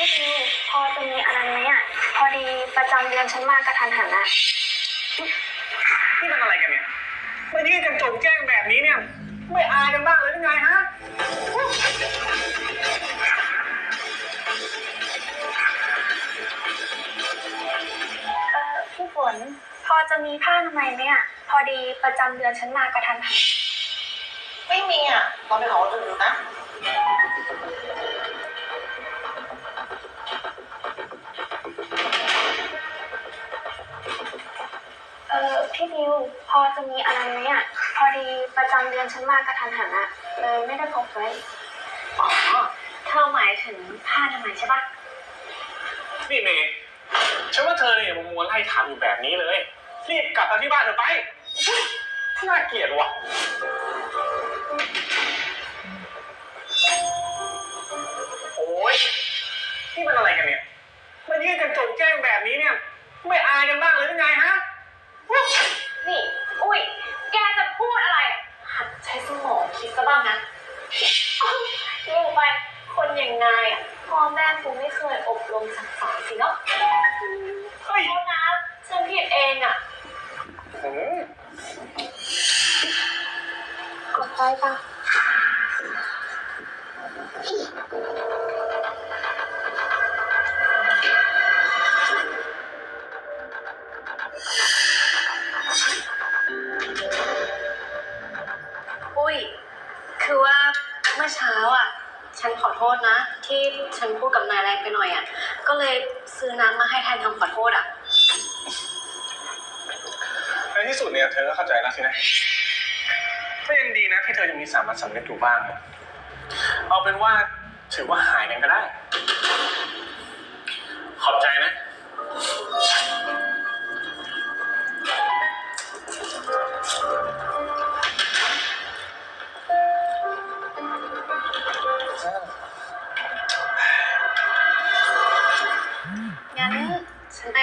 พี่ดิวพอจะมีอะไรไหมอะ พอดีประจำเดือนฉันมากระทันหันอะนี่มันอะไรกันเนี่ยมายืนกันโจงแจ้งแบบนี้เนี่ย ไม่อายกันบ้างเลยหรือไงฮะ เออพี่ฝนพอจะมีผ้าทำไมยไหมอะ พอดีประจำเดือนฉันมากระทันหัน ไม่มีอะลองไปขอคนอื่นดูนะ พี่ดิว พอจะมีอะไรไหมอะ พอดีประจำเดือนฉันมากระทันหันอะ เลยไม่ได้พกไว้ อ๋อ เธอหมายถึงผ้าทำไมยใช่ปะนี่เมย์ฉันว่าเธอเนี่ยมัวไล่ถามอยู่แบบนี้เลย รีบกลับมาที่บ้านเธอไป น่าเกลียดว่ะ ฉันขอโทษนะ ที่ฉันพูดกับนายแรงไปหน่อยอะ ก็เลยซื้อน้ำมาให้แทนคำขอโทษอะ ในที่สุดเนี่ยเธอก็เข้าใจแล้วสินะก็ยังดีนะที่เธอยังมีสามัญสำนึกอยู่บ้างอะเอาเป็นว่าถือว่าหายกันก็ได้ ขอบใจนะ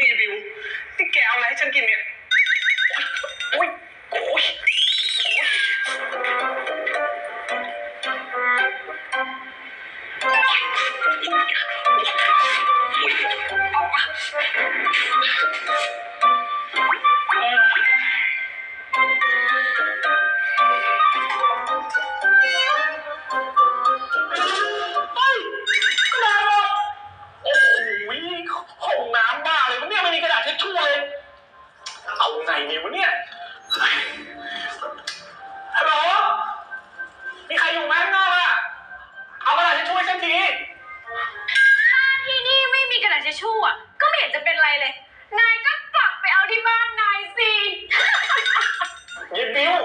รีวิวนี่แกเอาอะไรให้ฉันกินเนี่ยโอ้ยโอ้ยโอ้ยเดีวะเนี่ยฮัลโหลมีใครอยู่ไหมข้างนอกอะเอากระดาษเช็ดชู่ให้ฉันที ถ้าที่นี่ไม่มีกระดาษทิชชู่อะ ก็ไม่เห็นจะเป็นไรเลย นายก็กลับไปเอาที่บ้านนายสิ เย็นบิว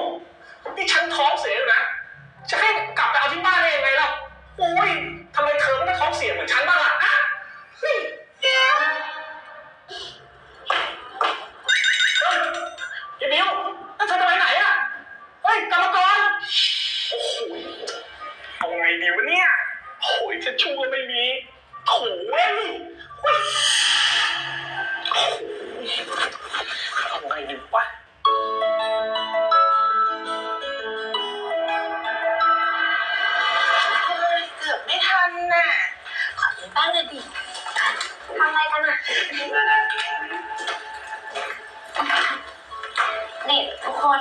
นี่ฉันท้องเสียอยู่นะ จะให้กลับไปเอาที่บ้านได้ยังไงล่ะ เลยดิทำอะไรกันอะนี่ทุกคน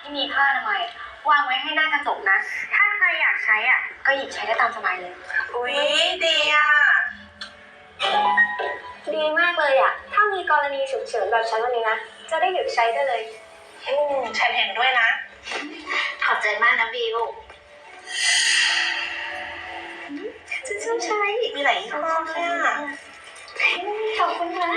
ที่มีผ้าอนามัยวางไว้ให้หน้ากระจกนะ ถ้าใครอยากใช้อะ ก็หยิบใช้ได้ตามสบายเลย อุ๊ยดีอะ ดีมากเลยอะ ถ้ามีกรณีฉุกเฉินแบบฉันวันนี้นะ จะได้หยุดใช้ได้เลย อืมฉันเห็นด้วยนะ ขอบใจมากนะบิว ต้อใช่มีหลายยี่ห้อเนี่ยขอบคุณนะ